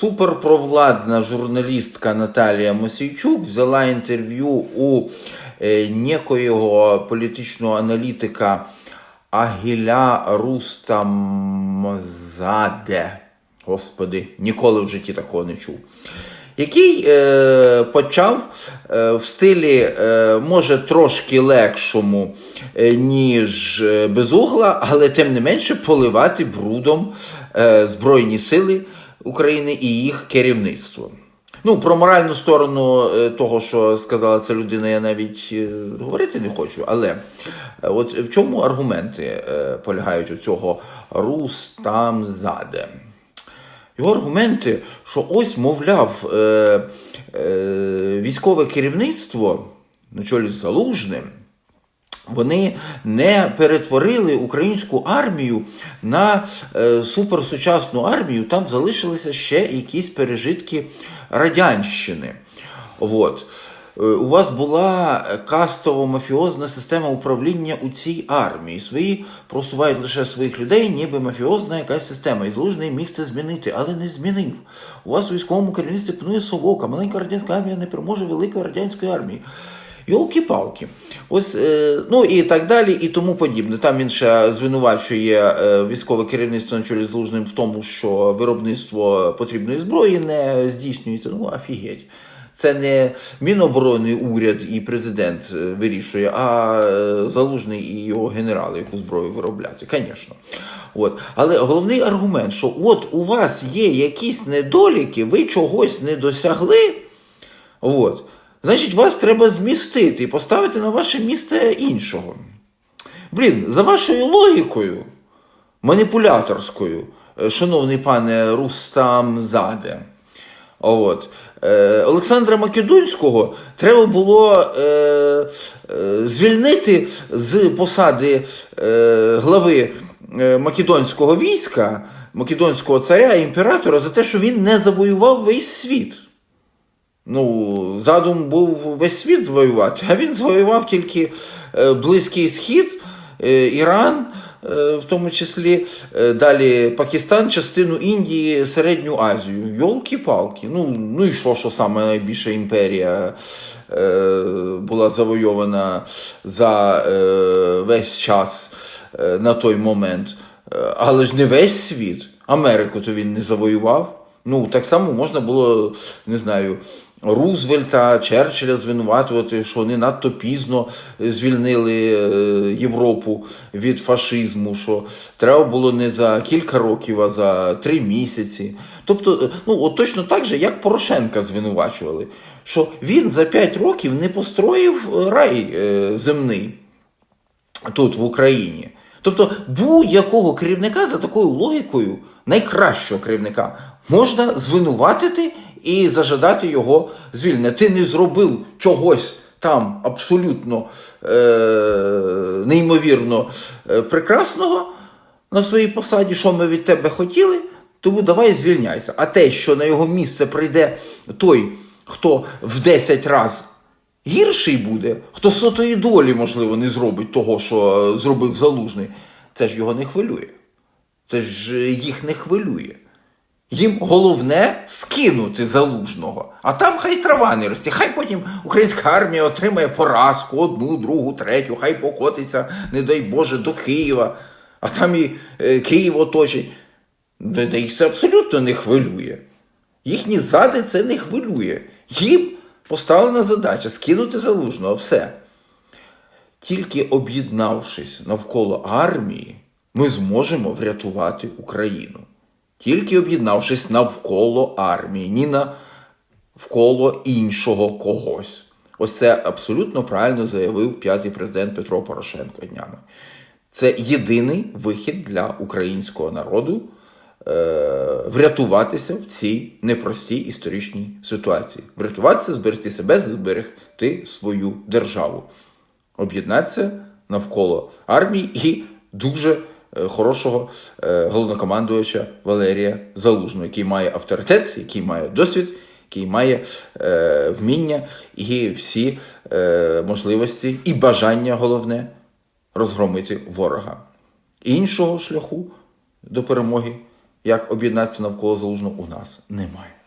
суперпровладна журналістка Наталія Мосійчук взяла інтерв'ю у е, некоєго політичного аналітика Агіля Рустамзаде. Господи, ніколи в житті такого не чув. Який е, почав е, в стилі, е, може, трошки легшому, е, ніж е, безугла, але тим не менше поливати брудом е, Збройні сили України і їх керівництво. Ну, про моральну сторону е, того, що сказала ця людина, я навіть е, говорити не хочу. Але е, от в чому аргументи полягають у цього Рустамзаде? Його аргументи, що ось, мовляв, військове керівництво на чолі з Залужним, вони не перетворили українську армію на е, суперсучасну армію, там залишилися ще якісь пережитки радянщини. От. Е, У вас була кастово-мафіозна система управління у цій армії. Свої просувають лише своїх людей, ніби мафіозна якась система. І Залужний міг це змінити, але не змінив. У вас у військовому керівництві панує совока. Маленька радянська армія не переможе великої радянської армії. Йолки-палки. Ось, е, ну і так далі, і тому подібне. Там він ще звинувачує е, військове керівництво на чолі з Лужним в тому, що виробництво потрібної зброї не здійснюється. Ну, офігеть. Це не Міноборони, уряд і президент е, вирішує, а залужний і його генерали, яку зброю виробляти, звісно. От. Але головний аргумент, що от у вас є якісь недоліки, ви чогось не досягли. От. Значить, вас треба змістити і поставити на ваше місце іншого. Блін, за вашою логікою, маніпуляторською, е, шановний пане Рустам Заде, от, е, Олександра Македонського треба було е, е, звільнити з посади е, глави е, Македонського війська, Македонського царя і імператора за те, що він не завоював весь світ. Ну, задум був весь світ завоювати, а він завоював тільки е, Близький Схід, е, Іран, е, в тому числі далі Пакистан, частину Індії, Середню Азію. Йолки-палки. Ну, ну і що, що саме найбільша імперія була завойована за весь час на той момент. Але ж не весь світ. Америку то він не завоював. Ну, так само можна було, не знаю, Рузвельта, Черчилля звинуватувати, що вони надто пізно звільнили е, Європу від фашизму, що треба було не за кілька років, а за три місяці. Тобто, е, ну от точно так же, як Порошенка звинувачували, що він за п'ять років не построїв е, рай земний тут, в Україні. Тобто будь-якого керівника за такою логікою, найкращого керівника, можна звинуватити і зажадати його звільнення. Ти не зробив чогось там абсолютно е- неймовірно е- прекрасного на своїй посаді, що ми від тебе хотіли, тому давай звільняйся. А те, що на його місце прийде той, хто в 10 разів гірший буде, хто сотої долі, можливо, не зробить того, що зробив залужний, це ж його не хвилює. Це ж їх не хвилює. Їм головне скинути залужного, а там хай трава не росте. Хай потім українська армія отримає поразку, одну, другу, третю, хай покотиться, не дай Боже, до Києва, а там і е, Київ оточить. Їх це абсолютно не хвилює. Їхні зади це не хвилює. Їм поставлена задача скинути залужного, все. Тільки об'єднавшись навколо армії, ми зможемо врятувати Україну. Тільки об'єднавшись навколо армії, ні навколо іншого когось. Ось це абсолютно правильно заявив п'ятий президент Петро Порошенко днями. Це єдиний вихід для українського народу е, врятуватися в цій непростій історичній ситуації. Врятуватися, зберегти себе, зберегти свою державу. Об'єднатися навколо армії і дуже хорошого е, головнокомандувача Валерія Залужного, який має авторитет, який має досвід, який має е, вміння і всі е, можливості і бажання головне розгромити ворога. Іншого шляху до перемоги як об'єднатися навколо залужного, у нас немає.